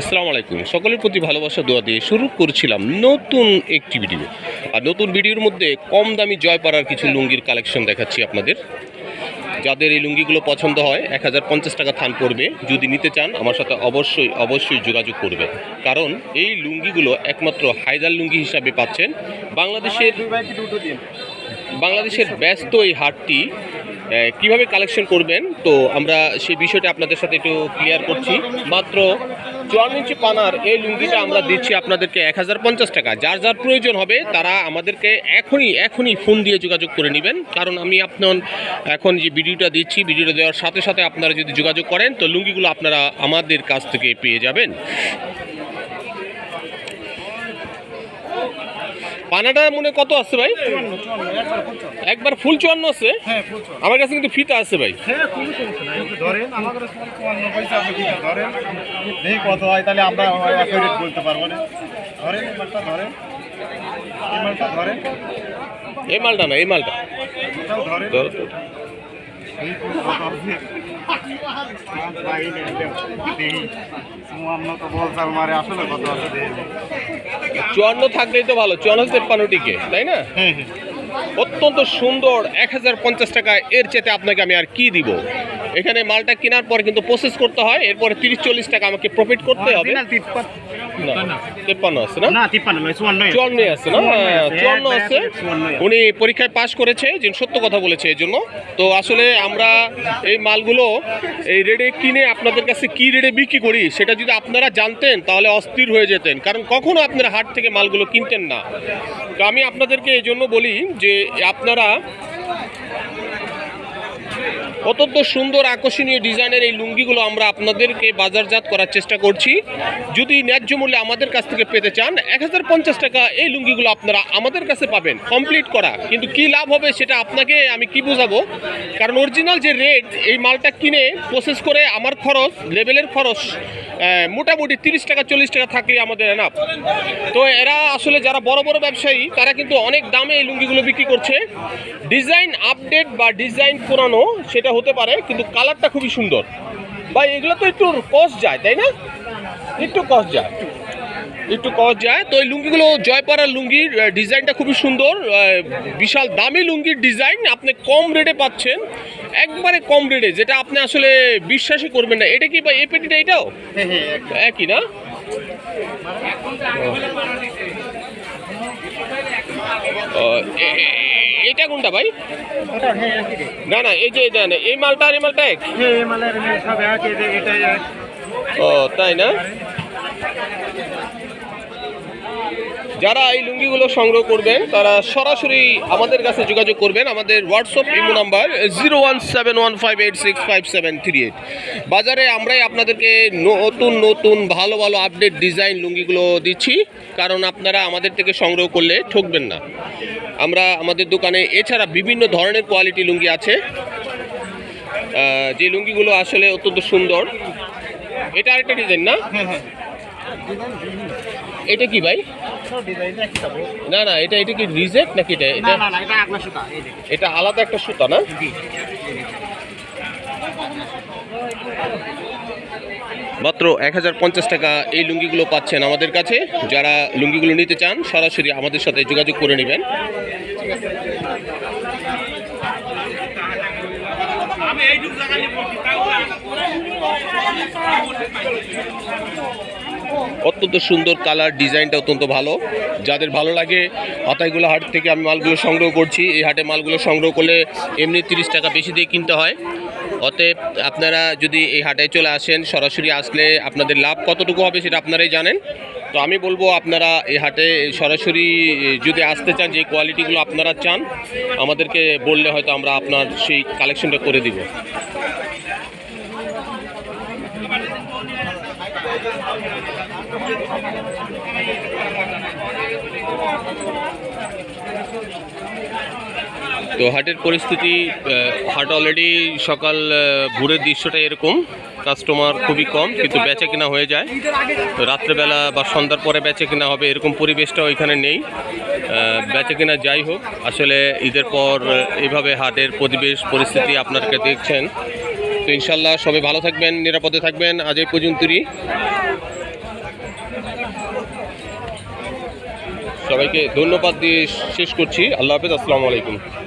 আসসালামু আলাইকুম। সকলের প্রতি ভালোবাসা, দোয়া দিয়ে শুরু করছিলাম নতুন একটি ভিডিও আর নতুন ভিডিওর মধ্যে কম দামি জয়পাড়ার কিছু লুঙ্গির কালেকশন দেখাচ্ছি আপনাদের। যাদের এই লুঙ্গিগুলো পছন্দ হয়, এক হাজার পঞ্চাশ টাকা থান পড়বে। যদি নিতে চান, আমার সাথে অবশ্যই অবশ্যই যোগাযোগ করবে কারণ এই লুঙ্গিগুলো একমাত্র হায়দার লুঙ্গি হিসাবে পাচ্ছেন। বাংলাদেশের বাংলাদেশের ব্যস্ত এই হাটটি কীভাবে কালেকশন করবেন? তো আমরা সেই বিষয়টা আপনাদের সাথে একটু ক্লিয়ার করছি। মাত্র চুয়ান্ন ইঞ্চি পানার এই লুঙ্গিটা আমরা দিচ্ছি আপনাদেরকে এক হাজার পঞ্চাশ টাকা। যার যার প্রয়োজন হবে, তারা আমাদেরকে এখনই এখনই ফোন দিয়ে যোগাযোগ করে নেবেন। কারণ আমি আপনার এখন যে ভিডিওটা দিচ্ছি ভিডিওটা দেওয়ার সাথে সাথে আপনারা যদি যোগাযোগ করেন, তো লুঙ্গিগুলো আপনারা আমাদের কাছ থেকে পেয়ে যাবেন। পানাটা মনে কত আছে ভাই? একবার ফুল চুয়ান্ন আছে। আমার কাছে কিন্তু ফিতা আছে ভাই। কত হয় তাহলে আমরা বলতে পারব না। ধরেন এই মালটা ধরেন। এই মালটা ধরেন। না এই মালটা। ধরেন। চুয়ান্ন থাকলেই তো ভালো চুয়ান্ন তেপ্পান্ন টিকে তাই না? হ্যাঁ হ্যাঁ। অত্যন্ত সুন্দর এক হাজার পঞ্চাশ টাকা এর চেতে আপনাকে আমি আর কি দিব? এখানে মালটা কেনার পর কিন্তু প্রসেস করতে হয় এরপরে তিরিশ চল্লিশ টাকা আমাকে প্রফিট করতে হবে। না তেপ্পান্ন। আছে চুয়ান্ন আছে। না? চুয়ান্ন আছে উনি পরীক্ষায় পাশ করেছে যে সত্য কথা বলেছে এই জন্য। তো আসলে আমরা এই মালগুলো এই রেটে কিনে আপনাদের কাছে কি রেটে বিক্রি করি সেটা যদি আপনারা জানতেন তাহলে অস্থির হয়ে যেতেন। কারণ কখনো আপনারা হাট থেকে মালগুলো কিনতেন না। তো আমি আপনাদেরকে এই জন্য বলি যে আপনারা অত্যন্ত সুন্দর আকর্ষণীয় ডিজাইনের এই লুঙ্গিগুলো আমরা আপনাদেরকে বাজারজাত করার চেষ্টা করছি। যদি ন্যায্য মূল্যে আমাদের কাছ থেকে পেতে চান, এক হাজার পঞ্চাশ টাকা এই লুঙ্গিগুলো আপনারা আমাদের কাছে পাবেন কমপ্লিট করা। কিন্তু কি লাভ হবে সেটা আপনাকে আমি কি বোঝাবো? কারণ অরিজিনাল যে রেট, এই মালটা কিনে প্রসেস করে আমার খরচ লেভেলের খরচ মোটামুটি তিরিশ টাকা, চল্লিশ টাকা থাকলে আমাদের এনাফ তো এরা আসলে যারা বড় বড় ব্যবসায়ী, তারা কিন্তু অনেক দামে এই লুঙ্গিগুলো বিক্রি করছে। ডিজাইন আপডেট বা ডিজাইন পুরানো, সেটা হতে পারে কিন্তু কালারটা খুবই সুন্দর। ভাই এগুলো তো একটু কস্ট যায় তাই না? একটু কস্ট যায়। একটু কস্ট যায়। তো এই লুঙ্গিগুলো জয়পাড়ার লুঙ্গির ডিজাইনটা খুবই সুন্দর। বিশাল দামি লুঙ্গির ডিজাইন। আপনি কম রেটে পাচ্ছেন। একবারে কম রেটে যেটা আপনি আসলে বিশ্বাসই করবেন না। এটা কি ভাই এই পেটিটা এটাও? হ্যাঁ হ্যাঁ। একই না? এ- এ- এটা কোনটা ভাই। না না এই যে এটা না, এই মালটা আর এই মালটা এক। ও তাই না? যারা এই লুঙ্গিগুলো সংগ্রহ করবেন, তারা সরাসরি আমাদের কাছে যোগাযোগ করবেন। আমাদের WhatsApp imo number zero one seven one five eight six five seven three eight বাজারে আমরাই আপনাদেরকে নতুন নতুন, ভালো ভালো আপডেট ডিজাইন লুঙ্গিগুলো দিচ্ছি, কারণ আপনারা আমাদের থেকে সংগ্রহ করলে ঠকবেন না। আমরা আমাদের দোকানে এছাড়া বিভিন্ন ধরনের কোয়ালিটি লুঙ্গি আছে। যে লুঙ্গিগুলো আসলে অত্যন্ত সুন্দর। এটা আরেকটা ডিজাইন না? হ্যাঁ হ্যাঁ। এটা কি ভাই? না না এটা এটা কি রিজেক্ট নাকি এটা? না এটা না না এটা আগলা সুতা এই দেখুন এটা আলাদা একটা সুতা না? মাত্র এক হাজার পঞ্চাশ টাকা এই লুঙ্গিগুলো পাচ্ছেন আমাদের কাছে। যারা লুঙ্গিগুলো নিতে চান সরাসরি আমাদের সাথে যোগাযোগ করে নেবেন। অত্যন্ত সুন্দর কালার, ডিজাইনটা অত্যন্ত ভালো। যাদের ভালো লাগে আতাইগুলো হাট থেকে আমি মালগুলো সংগ্রহ করছি। এই হাটে মালগুলো সংগ্রহ করলে এমনি তিরিশ টাকা বেশি দিয়ে কিনতে হয়। অতএব আপনারা যদি এই হাটে চলে আসেন, সরাসরি আসলে আপনাদের লাভ কতটুকু হবে সেটা আপনারাই জানেন। তো আমি বলব, আপনারা এই হাটে সরাসরি যদি আসতে চান, যে কোয়ালিটিগুলো আপনারা চান, আমাদেরকে বললে হয়তো আমরা আপনার সেই কালেকশনটা করে দিব। তো হাটের পরিস্থিতি হাট অলরেডি সকাল ভোরের দৃশ্যটা এরকম। কাস্টমার খুবই কম কিন্তু বেচা কিনা হয়ে যায়। রাত্রেবেলা বা সন্ধ্যার পরে বেচা কিনা হবে এরকম পরিবেশটা ওইখানে নেই। বেচা কিনা যাই হোক আসলে ঈদের পর আহ, এইভাবে হাটের পরিবেশ পরিস্থিতি আপনারা দেখছেন। তো ইনশাল্লাহ সবাই ভালো থাকবেন, নিরাপদে থাকবেন। আজ এই পর্যন্তই। সবাইকে ধন্যবাদ দিয়ে শেষ করছি। আল্লাহ হাফেজ, আসসালামু আলাইকুম।